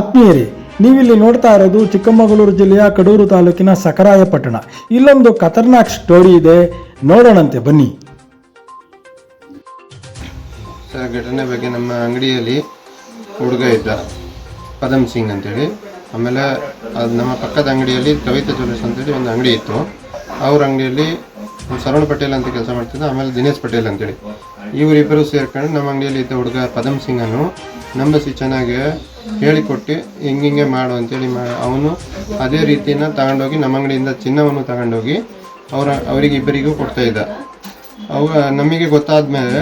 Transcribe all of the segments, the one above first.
ಆತ್ಮೀಯರೇ ನೀವಿಲ್ಲಿ ನೋಡ್ತಾ ಇರೋದು ಚಿಕ್ಕಮಗಳೂರು ಜಿಲ್ಲೆಯ ಕಡೂರು ತಾಲೂಕಿನ ಸಕರಾಯಪಟ್ಟಣ ಇಲ್ಲೊಂದು ಖತರ್ನಾಕ್ ಸ್ಟೋರಿ ಇದೆ. ನೋಡೋಣಂತೆ, ಬನ್ನಿ. ಘಟನೆ ಬಗ್ಗೆ ನಮ್ಮ ಅಂಗಡಿಯಲ್ಲಿ ಹುಡುಗ ಇದ್ದ. ಪದಮ್ ಸಿಂಗ್ ಅಂತೇಳಿ. ಆಮೇಲೆ ಅದು ನಮ್ಮ ಪಕ್ಕದ ಅಂಗಡಿಯಲ್ಲಿ ಕವಿತಾ ಜ್ಯುವೆಲ್ಲರ್ಸ್ ಅಂತೇಳಿ ಒಂದು ಅಂಗಡಿ ಇತ್ತು. ಅವ್ರ ಅಂಗಡಿಯಲ್ಲಿ ಶರವಣ್ ಪಟೇಲ್ ಅಂತ ಕೆಲಸ ಮಾಡ್ತಿದ್ದ. ಆಮೇಲೆ ದಿನೇಶ್ ಪಟೇಲ್ ಅಂತೇಳಿ. ಇವರಿಬ್ಬರು ಸೇರ್ಕೊಂಡು ನಮ್ಮ ಅಂಗಡಿಯಲ್ಲಿ ಇದ್ದ ಹುಡುಗ ಪದಮ್ ಸಿಂಗನು ನಂಬಸಿ ಚೆನ್ನಾಗಿ ಹೇಳಿಕೊಟ್ಟು ಹಿಂಗಿಂಗೆ ಮಾಡು ಅಂತೇಳಿ ಮಾ ಅವನು ಅದೇ ರೀತಿನ ತಗೊಂಡೋಗಿ ನಮ್ಮ ಅಂಗಡಿಯಿಂದ ಚಿನ್ನವನ್ನು ತಗೊಂಡೋಗಿ ಅವರ ಅವರಿಗೆ ಇಬ್ಬರಿಗೂ ಕೊಡ್ತಾ ಇದ್ದ. ಅವ ನಮಗೆ ಗೊತ್ತಾದ ಮೇಲೆ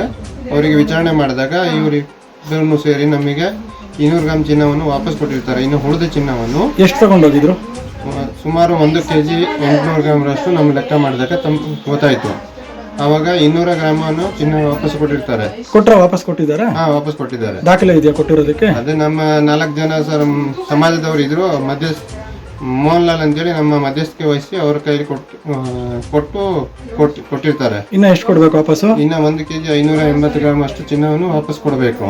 ಅವರಿಗೆ ವಿಚಾರಣೆ ಮಾಡಿದಾಗ ಇವರಿಬ್ಬರನ್ನು ಸೇರಿ ನಮಗೆ ಇನ್ನೂರು ಗ್ರಾಮ್ ಚಿನ್ನವನ್ನು ವಾಪಸ್ ಕೊಟ್ಟಿರ್ತಾರೆ. ಇನ್ನು ಉಳಿದ ಚಿನ್ನವನ್ನು ಎಷ್ಟು ತಗೊಂಡೋಗಿದ್ರು ಸುಮಾರು ಒಂದು ಕೆ ಜಿ ಎಂಟುನೂರು ಗ್ರಾಮ್ರಷ್ಟು ನಮ್ಮ ಲೆಕ್ಕ ಮಾಡಿದಾಗ ತಮ್ಮ ಗೊತ್ತಾಯಿತು ಆವಾಗ ಇನ್ನೂರ ಗ್ರಾಮನ್ನು ಚಿನ್ನ ವಾಪಸ್ ಕೊಟ್ಟಿರ್ತಾರೆ. ಕೊಟ್ಟರೆ ವಾಪಸ್ ಕೊಟ್ಟಿದ್ದಾರೆ? ಹಾ ವಾಪಸ್ ಕೊಟ್ಟಿದ್ದಾರೆ. ದಾಖಲೆ ಇದೆಯಾ ಕೊಟ್ಟಿರೋದಕ್ಕೆ? ಅದೇ ನಮ್ಮ ನಾಲ್ಕು ಜನ ಸರ್ ಮ್, ಸಮಾಜದವರು ಇದ್ರು ಮಧ್ಯ ಮೋಹನ್ ಲಾಲ್ ಅಂತೇಳಿ ನಮ್ಮ ಮಧ್ಯಸ್ಥಿಕೆ ವಹಿಸಿ ಅವ್ರ ಕೈಲಿ ಕೊಟ್ಟು ಆ, ಕೊಟ್ಟು ಕೊಟ್ಟು ಕೊಟ್ಟಿರ್ತಾರೆ. ಇನ್ನ ಎಷ್ಟು ಕೊಡ್ಬೇಕು ವಾಪಸ್ಸು? ಇನ್ನ ಒಂದು ಕೆಜಿ ಐನೂರ ಎಂಬತ್ತು ಗ್ರಾಮ್ ಅಷ್ಟು ಚಿನ್ನವನ್ನು ವಾಪಸ್ ಕೊಡಬೇಕು.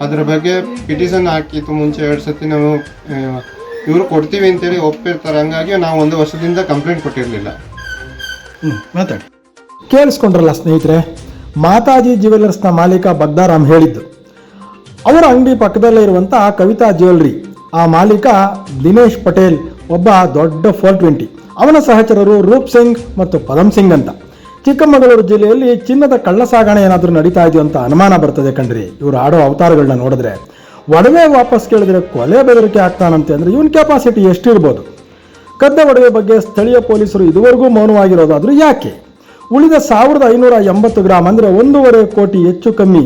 ಅದ್ರ ಬಗ್ಗೆ ಪಿಟಿಷನ್ ಹಾಕಿತ್ತು ಮುಂಚೆ ಎರಡು ಸತಿ ನಾವು ಇವರು ಕೊಡ್ತೀವಿ ಅಂತೇಳಿ ಒಪ್ಪಿರ್ತಾರೆ. ಹಂಗಾಗಿ ನಾವು ಒಂದು ವರ್ಷದಿಂದ ಕಂಪ್ಲೇಂಟ್ ಕೊಟ್ಟಿರಲಿಲ್ಲ. ಹ್ಮ್ ಮಾತಾಡಿ. ಕೇಳಿಸ್ಕೊಂಡ್ರಲ್ಲ ಸ್ನೇಹಿತರೆ, ಮಾತಾಜಿ ಜ್ಯುವೆಲ್ಲರ್ಸ್ನ ಮಾಲೀಕ ಬಗ್ದಾರಾಮ್ ಹೇಳಿದ್ದು, ಅವರ ಅಂಗಡಿ ಪಕ್ಕದಲ್ಲೇ ಇರುವಂಥ ಕವಿತಾ ಜ್ಯುವೆಲ್ರಿ, ಆ ಮಾಲೀಕ ದಿನೇಶ್ ಪಟೇಲ್, ಒಬ್ಬ ದೊಡ್ಡ ಫೋರ್ ಟ್ವೆಂಟಿ. ಅವನ ಸಹಚರರು ರೂಪ್ ಸಿಂಗ್ ಮತ್ತು ಪದಮ್ ಸಿಂಗ್ ಅಂತ. ಚಿಕ್ಕಮಗಳೂರು ಜಿಲ್ಲೆಯಲ್ಲಿ ಚಿನ್ನದ ಕಳ್ಳ ಸಾಗಣೆ ಏನಾದರೂ ನಡೀತಾ ಇದೆಯೋ ಅಂತ ಅನುಮಾನ ಬರ್ತದೆ ಕಣ್ರಿ. ಇವರು ಆಡೋ ಅವತಾರಗಳನ್ನ ನೋಡಿದ್ರೆ ಒಡವೆ ವಾಪಸ್ ಕೇಳಿದ್ರೆ ಕೊಲೆ ಬೆದರಿಕೆ ಆಗ್ತಾನಂತೆ ಅಂದರೆ ಇವನ್ ಕೆಪಾಸಿಟಿ ಎಷ್ಟಿರ್ಬೋದು? ಕದ್ದ ಒಡವೆ ಬಗ್ಗೆ ಸ್ಥಳೀಯ ಪೊಲೀಸರು ಇದುವರೆಗೂ ಮೌನವಾಗಿರೋದಾದರೂ ಯಾಕೆ? ಉಳಿದ ಸಾವಿರದ ಐನೂರ ಎಂಬತ್ತು ಗ್ರಾಮ್ ಅಂದರೆ ಒಂದೂವರೆ ಕೋಟಿ ಹೆಚ್ಚು ಕಮ್ಮಿ.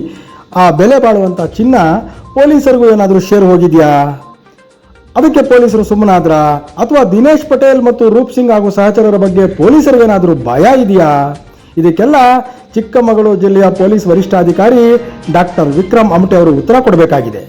ಆ ಬೆಲೆ ಬಾಳುವಂಥ ಚಿನ್ನ ಪೊಲೀಸರಿಗೂ ಏನಾದರೂ ಶೇರ್ ಹೋಗಿದೆಯಾ? ಅದಕ್ಕೆ ಪೊಲೀಸರು ಸುಮ್ಮನಾದ್ರ? ಅಥವಾ ದಿನೇಶ್ ಪಟೇಲ್ ಮತ್ತು ರೂಪ್ ಸಿಂಗ್ ಹಾಗೂ ಸಹಚರರ ಬಗ್ಗೆ ಪೊಲೀಸರಿಗೇನಾದರೂ ಭಯ ಇದೆಯಾ? ಇದಕ್ಕೆಲ್ಲ ಚಿಕ್ಕಮಗಳೂರು ಜಿಲ್ಲೆಯ ಪೊಲೀಸ್ ವರಿಷ್ಠಾಧಿಕಾರಿ ಡಾಕ್ಟರ್ ವಿಕ್ರಮ್ ಅಮಟೆ ಅವರು ಉತ್ತರ ಕೊಡಬೇಕಾಗಿದೆ.